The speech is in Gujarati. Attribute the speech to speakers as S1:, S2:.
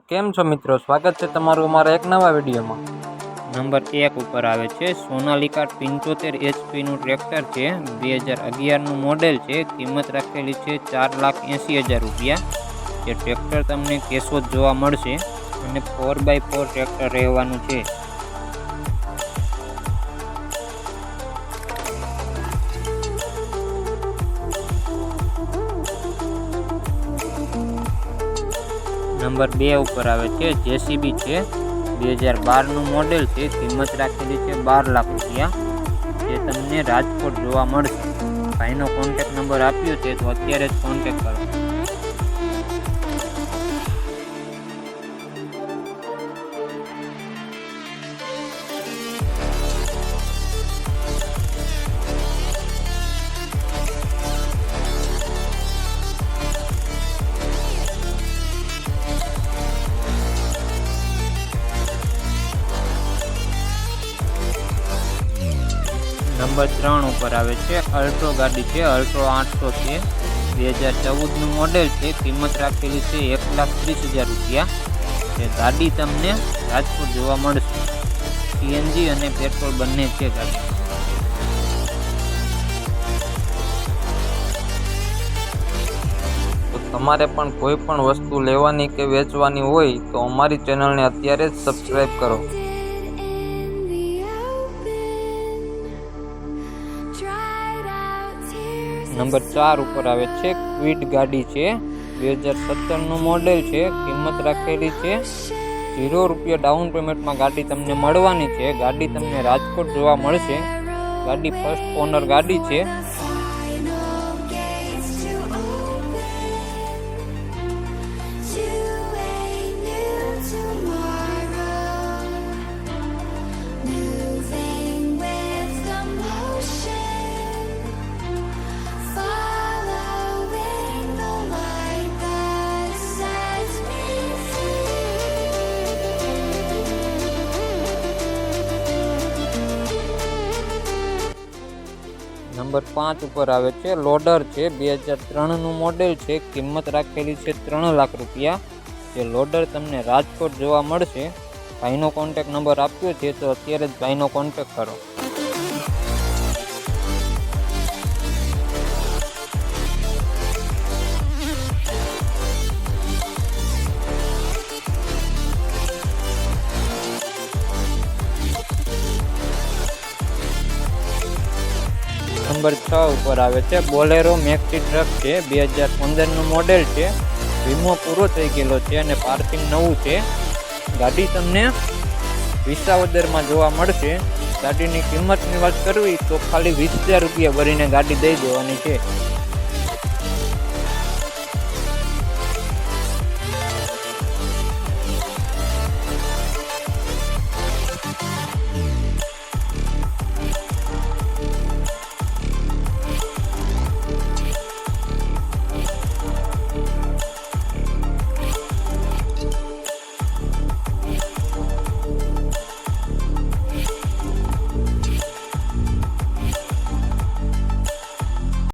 S1: કેમ છો મિત્રો? સ્વાગત છે તમારું અમારા એક નવા વિડીયોમાં.
S2: નંબર એક ઉપર આવે છે, સોનાલિકા પંચોતેર એચપીનું ટ્રેક્ટર છે. બે હજાર અગિયારનું મોડેલ છે, કિંમત રાખેલી છે ચાર લાખ એંસી હજાર રૂપિયા. જે ટ્રેક્ટર તમને કેશોદ જોવા મળશે અને ફોર બાય ફોર ટ્રેક્ટર રહેવાનું છે. નંબર બે ઉપર આવે છે, જેસીબી છે. બે હજાર બારનું મોડેલ છે, કિંમત રાખેલી છે બાર લાખ રૂપિયા. જે તમને રાજકોટ જોવા મળશે. ભાઈનો કોન્ટેક નંબર આપ્યો છે, તો અત્યારે જ કોન્ટેક કરો. નંબર ત્રણ ઉપર આવે છે. અલ્ટ્રો ગાડી છે. અલ્ટ્રો આઠસો છે. બે હજાર ચૌદનું મોડેલ છે. કિંમત રાખેલી છે એક લાખ ત્રીસ હજાર રૂપિયા. જે ગાડી તમને રાજકોટ જોવા મળશે. સીએનજી અને પેટ્રોલ બંને છે ગાડી.
S1: તો તમારે પણ કોઈ પણ વસ્તુ લેવાની કે વેચવાની હોય તો અમારી ચેનલને અત્યારે જ સબસ્ક્રાઈબ કરો.
S2: નંબર ચાર ઉપર આવે છે, ક્વિડ ગાડી છે. બે હજાર સત્તરનું મોડેલ છે, કિંમત રાખેલી છે. ઝીરો રૂપિયા ડાઉન પેમેન્ટમાં ગાડી તમને મળવાની છે. ગાડી તમને રાજકોટ જોવા મળશે. ગાડી ફર્સ્ટ ઓનર ગાડી છે. નંબર પાંચ ઉપર આવે છે. લોડર છે, બે હજાર ત્રણનું મોડેલ છે. કિંમત રાખેલી છે ત્રણ લાખ રૂપિયા. જે લોડર તમને રાજકોટ જોવા મળશે. ભાઈનો કોન્ટેક નંબર આપ્યો છે તો અત્યારે જ ભાઈનો કોન્ટેક કરો. નંબર છ ઉપર આવે છે. બોલેરો મેક્સી ટ્રક છે. બે હજાર પંદરનું મોડેલ છે. વીમો પૂરો થઈ ગયેલો છે અને પાર્કિંગ નવું છે. ગાડી તમને વિસાવદરમાં જોવા મળશે. ગાડીની કિંમતની વાત કરવી તો ખાલી વીસ હજાર રૂપિયા ભરીને ગાડી દઈ દેવાની છે.